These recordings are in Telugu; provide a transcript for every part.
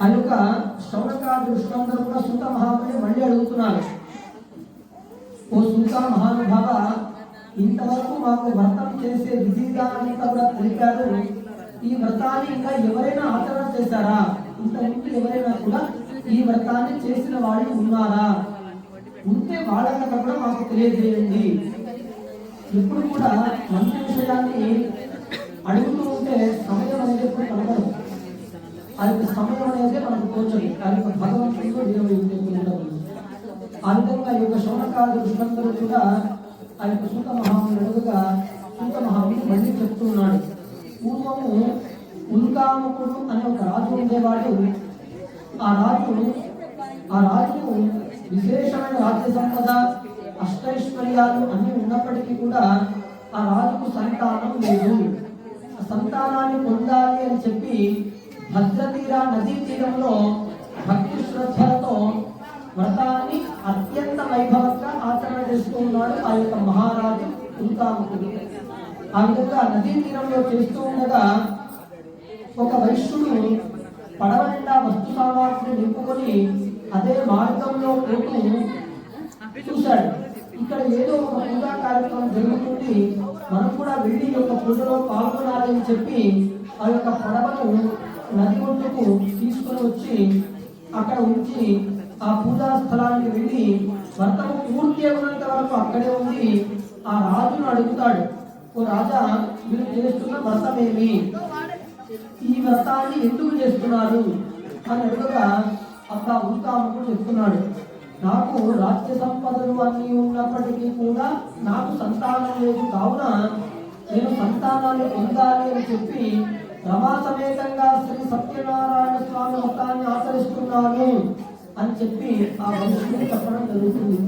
కనుక శౌనక దృష్టాంతరం కూడా సుత మహాముని మళ్ళీ అడుగుతున్నారు. ఓ సుత మహానుభావ ఇంతవరకు మాకు వ్రతం చేసే విధి కూడా తెలిపారు. ఈ వ్రతాన్ని ఇంకా ఎవరైనా ఆచరణ చేశారా? ఇంతకుముందు ఎవరైనా కూడా ఈ వ్రతాన్ని చేసిన వాళ్ళు ఉన్నారా? ఉంటే వాళ్ళంతా కూడా మాకు తెలియజేయండి. ఎప్పుడు కూడా మంచి విషయాన్ని అడుగుతూ ఉంటే సమయం అనేది ఎప్పుడు కలగదు. ఆ సమయం అనేది మనకు తోచదు. ఆ యొక్క భగవంతుడితో ఉండదు ఆ విధంగా ఈ యొక్క శౌనకాల ఋషులందరూ కూడా ఆయనకు యొక్క సూత మహాముని సూత మహాముని మళ్ళీ చెప్తున్నాడు పూర్వము ఉల్కాముకుడు అనే ఒక రాజు ఉండేవాడు. ఆ రాజు ఆ రాజుకు విశేషమైన రాజ్య సంపద అష్టైశ్వర్యాలు అన్నీ ఉన్నప్పటికీ కూడా ఆ రాజుకు సంతానం లేదు. ఆ సంతానాన్ని పొందాలి అని చెప్పి భద్రతీర నదీ తీరంలో భక్తి శ్రద్ధలతో వ్రతాన్ని అత్యంత వైభవంగా ఆచరణ చేస్తూ ఉన్నాడు ఆ యొక్క మహారాజు ఉల్కాముకుడు ఆ విధంగా నదీ తీరంలో చేస్తూ ఉండగా ఒక వైశ్యుడు పడవ నిండా వస్తు సామాగ్రిని నింపుకొని అదే మార్గంలో పోతూ చూశాడు. ఇక్కడ ఏదో ఒక పూజా కార్యక్రమం జరుగుతుంది. మనం కూడా వెళ్ళి యొక్క పూజలో పాల్గొనాలని చెప్పి ఆ యొక్క పడవను నది ఒడ్డుకు తీసుకుని వచ్చి అక్కడ ఉంచి ఆ పూజా స్థలానికి వెళ్ళి వ్రతము పూర్తి అయినంత వరకు అక్కడే ఉండి ఆ రాజును అడుగుతాడు ఓ రాజా మీరు చేస్తున్న వ్రతమేమి? ఈ వ్రతాన్ని ఎందుకు చేస్తున్నారు? అని అడుగగా అక్కడ ఉల్కాముడు చెప్తున్నాడు నాకు రాజ్య సంపదలు అన్నీ ఉన్నప్పటికీ కూడా నాకు సంతానం లేదు. కావున నేను సంతానాన్ని పొందాలి అని చెప్పి సమేతంగా శ్రీ సత్యనారాయణ స్వామి వ్రతాన్ని ఆచరిస్తున్నాను అని చెప్పి ఆ వైశ్యుడు చెప్పడం జరుగుతుంది.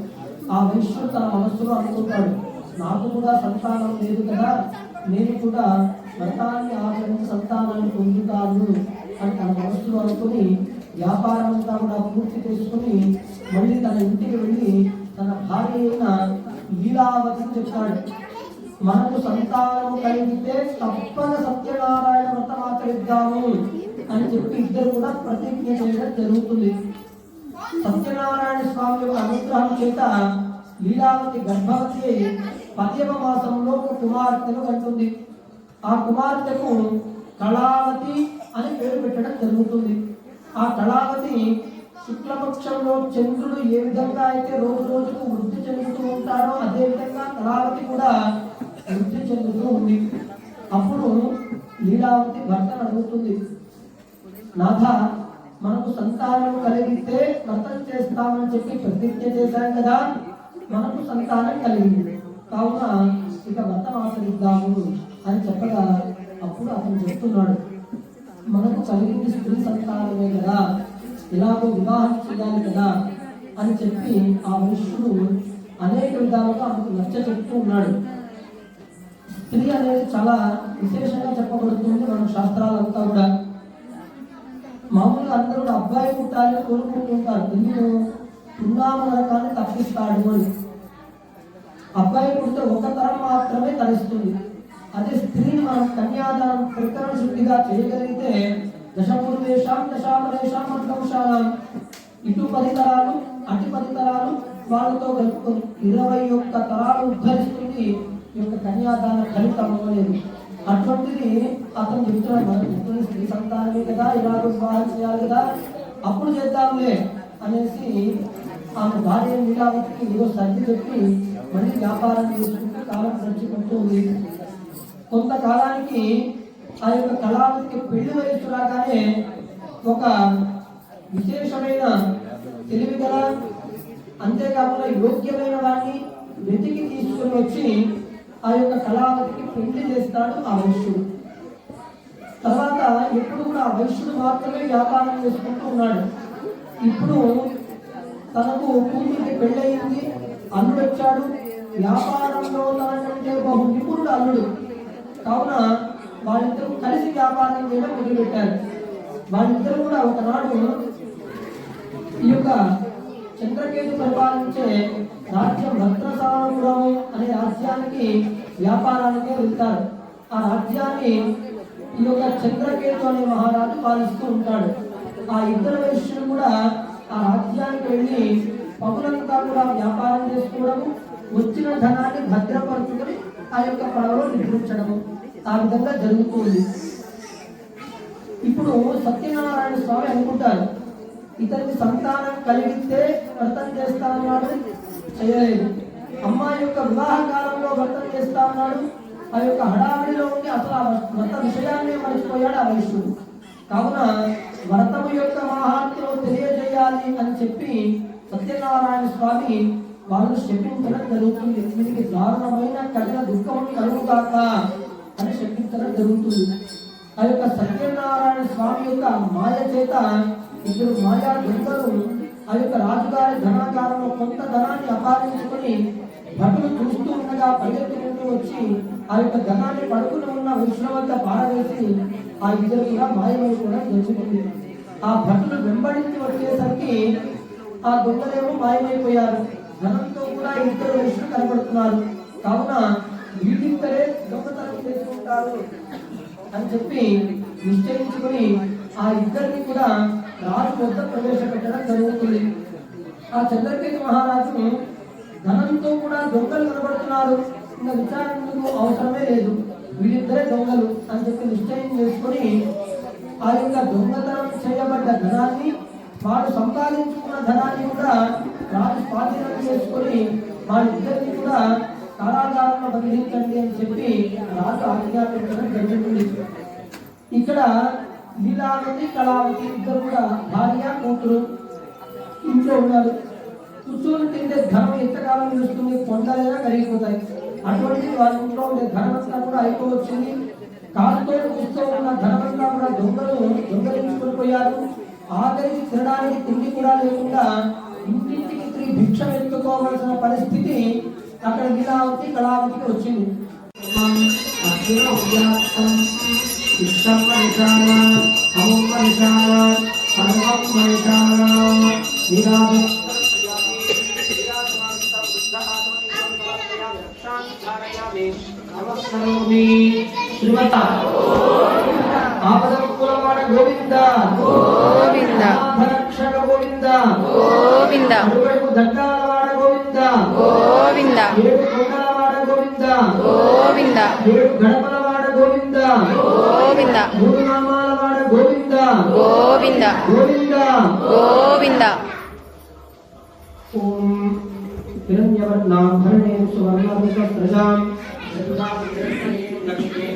ఆ వైశ్యుడు తన మనస్సులో అనుకుంటాడు నాకు కూడా సంతానం లేదు కదా నేను కూడా వ్రతాన్ని ఆచరించి సంతానాన్ని పొందుతాను అని తన మనస్సులో అనుకుని వ్యాపారం అంతా కూడా పూర్తి చేసుకుని మళ్ళీ తన ఇంటికి వెళ్ళి తన భార్య అయిన లీలావతిని చెప్తాడు. మనకు సంతానము కలిగితే తప్పక సత్యనారాయణ వ్రతం ఆచరిద్దాము అని చెప్పి ఇద్దరు కూడా ప్రతిజ్ఞ చేయడం జరుగుతుంది. సత్యనారాయణ స్వామి యొక్క అనుగ్రహం చేత లీలావతి గర్భవతి పదేవ మాసంలో ఒక కుమార్తెను కంటుంది ఆ కుమార్తెకు కళావతి అని పేరు పెట్టడం జరుగుతుంది. ఆ కళావతి శుక్లపక్షంలో చంద్రుడు ఏ విధంగా అయితే రోజు రోజుకు వృద్ధి చెందుతూ ఉంటారో అదే విధంగా కళావతి కూడా వృద్ధి చెందుతూ ఉంది అప్పుడు లీలావతి భర్తను అడుగుతుంది. నాథ మనకు సంతానం కలిగితే వ్రతం చేస్తామని చెప్పి ప్రతిజ్ఞ చేశాం కదా. మనకు సంతానం కలిగింది. కావున ఇక వ్రతం ఆచరిద్దాము అని చెప్పగా అప్పుడు అతను చెప్తున్నాడు. మనకు కలిగింది స్త్రీ సంతానమే కదా. ఇలాగో వివాహం చేయాలి కదా అని చెప్పి ఆ వైశ్యుడు అనేక విధాలుగా ఆమెకు నచ్చ చెప్తూ ఉన్నాడు. స్త్రీ అనేది చాలా విశేషంగా చెప్పబడుతుంది మన శాస్త్రాలంతా కూడా. మామూలుగా అందరూ అబ్బాయి పుట్టాలని కోరుకుంటుంటారు ఎందుకు? ఉన్నామ నరకాన్ని తప్పిస్తాడు అని. అబ్బాయి పుడితే ఒక తరం మాత్రమే తరిస్తుంది. అదే స్త్రీని మనం కన్యాదానం ప్రకరణ శుద్ధిగా చేయగలిగితే దశపూర్వేషాం దశామరేషాం అర్థంశాలం ఇటు పది తరాలు అటు పది తరాలు వాళ్ళతో కలుపుకొని ఇరవై ఒక్క తరాలు ఉద్ధరిస్తుంది. యొక్క కన్యాదాన ఫలితం అనేది అటువంటిది అతను చెప్తున్నాడు మనం స్త్రీ సంతానమే కదా ఇలాగ వివాహం చేయాలి కదా అప్పుడు చేద్దాంలే అనేసి ఆమె భార్య నీలావతికి ఏదో సర్ది చెప్పి మళ్ళీ వ్యాపారం చేసుకుంటూ కాలం గడిచిపోతుంది కొంతకాలానికి ఆ యొక్క కళావతికి పెళ్ళి వయసు రాగానే ఒక విశేషమైన తెలివి గల అంతేకాకుండా యోగ్యమైన వాడిని వెతికి తీసుకుని వచ్చి ఆ యొక్క కళావతికి పెళ్ళి చేస్తాడు ఆ వైశ్యుడు. తర్వాత ఎప్పుడు కూడా ఆ వైశ్యుడు మాత్రమే వ్యాపారం చేసుకుంటూ ఉన్నాడు. ఇప్పుడు తనకు కూతురికి పెళ్ళయింది అల్లుడు వచ్చాడు వ్యాపారంలో తనకంటే బహు నిపుణుడు అల్లుడు. కావున వాళ్ళిద్దరూ కలిసి వ్యాపారం చేయడం మొదలుపెట్టారు. వాళ్ళిద్దరూ కూడా ఒకనాడు ఈ యొక్క చంద్రకేతు పరిపాలించే రాజ్యం భద్రసానపురం అనే రాజ్యానికి వ్యాపారానికే వెళ్తారు. ఆ రాజ్యాన్ని ఈ యొక్క చంద్రకేతు అనే మహారాజు పాలిస్తూ ఉంటాడు. ఆ ఇద్దరు వేష్యులు కూడా ఆ రాజ్యానికి వెళ్ళి పగులంతా కూడా వ్యాపారం చేసుకోవడము వచ్చిన ధనాన్ని భద్రపరుచుకొని ఆ యొక్క పడవలో నిర్మించడము ఆ విధంగా జరుగుతుంది. ఇప్పుడు సత్యనారాయణ స్వామి అనుకుంటారు ఇతనికి సంతానం కలిగితే వ్రతం చేస్తా అన్నాడు చేయలేదు అమ్మాయి యొక్క వివాహ కాలంలో వ్రతం చేస్తా ఉన్నాడు. ఆ యొక్క హడావిడిలో ఉండి అసలు ఆ భర్త విషయాన్ని మర్చిపోయాడు ఆ వైశ్యుడు. కావున వ్రతము యొక్క మహాత్మ్యం తెలియజేయాలి అని చెప్పి సత్యనారాయణ స్వామి వాళ్ళు శపించడం జరుగుతుంది. దీనికి దారుణమైన కఠిన దుఃఖం కలుగుతాక అని శపించడం జరుగుతుంది. ఆ యొక్క సత్యనారాయణ స్వామి యొక్క మాయ చేత ఇద్దరు మాయా దొంగలు ఆ యొక్క రాజుగారి ధనాగారంలో కొంత ధనాన్ని అపాదించుకుని భటులు చూస్తూ ఉండగా పరిగెత్తుకుంటూ వచ్చి ఆ యొక్క ధనాన్ని పడుకుని ఉన్న వృక్షుల వద్ద పారవేసి ఆ ఇద్దరు కూడా చేసుకోవడం తెలుసుకుంది ఆ భటులు వెంబడించి వచ్చేసరికి ఆ దొంగలేమో మాయమైపోయారు. ధనంతో కూడా ఇద్దరు వృక్షులు కనబడుతున్నారు. కావున వీళ్ళిద్దరే దొంగతనం చేసుకుంటారు అని చెప్పి నిశ్చయించుకుని ఆ ఇద్దరిని కూడా రాజు వద్ద ప్రవేశపెట్టడం జరుగుతుంది. ఆ చంద్రకేతు మహారాజు ధనంతో కూడా దొంగలు కనబడుతున్నారు. ఇంకా విచారణకు అవసరమే లేదు. వీళ్ళిద్దరే దొంగలు అని చెప్పి నిశ్చయం చేసుకొని ఆ యొక్క దొంగతనం చేయబడ్డ ధనాన్ని వాడు సంపాదించుకున్న ధనాన్ని కూడా రాజు స్వాధీనం చేసుకొని వాళ్ళిద్దరిని కూడా కారాగారంలో బంధించండి అని చెప్పి రాజు ఆజ్ఞాపించడం జరిగింది ఇక్కడ లీలావతి కళావతి ఇద్దరు కూడా భార్య కూతురు ఇంట్లో ఉన్నారు. కూర్చొని తింటే ధనం ఎంతకాలం నిలుస్తుంది కొండలైనా కరిగిపోతాయి. అటువంటి వాళ్ళ ఇంట్లో ఉండే ధనమంతా కూడా అయిపోవచ్చింది. కాలుతో కూర్చో ఉన్న ధనమంతా కూడా దొంగలు దొంగలించుకొని పోయారు. ఆఖరికి తినడానికి తిండి కూడా లేకుండా ఇంటింటికి తిరిగి భిక్ష ఎత్తుకోవాల్సిన పరిస్థితి అక్కడ లీలావతి కళావతికి వచ్చింది. ఇష్టం మనిషాయ అమం మనిషాయ సర్వం మనిషాయ లీలావతి నమస్కరోమి శ్రీమత ఆపదం కులవాడ గోవింద. గోవింద. రక్షక గోవింద. గోవింద. అడుగడుగు దండాలవాడ గోవింద. గోవింద. ఏడు కొండలవాడ గోవింద. గోవింద. ఏడు గడపలవాడ గోవింద. గోవింద. గోవింద. గోవింద గోవింద ఓం హిరణ్యవర్ణాభరణేన సువర్ణాభిష ప్రజాం లక్ష్మీ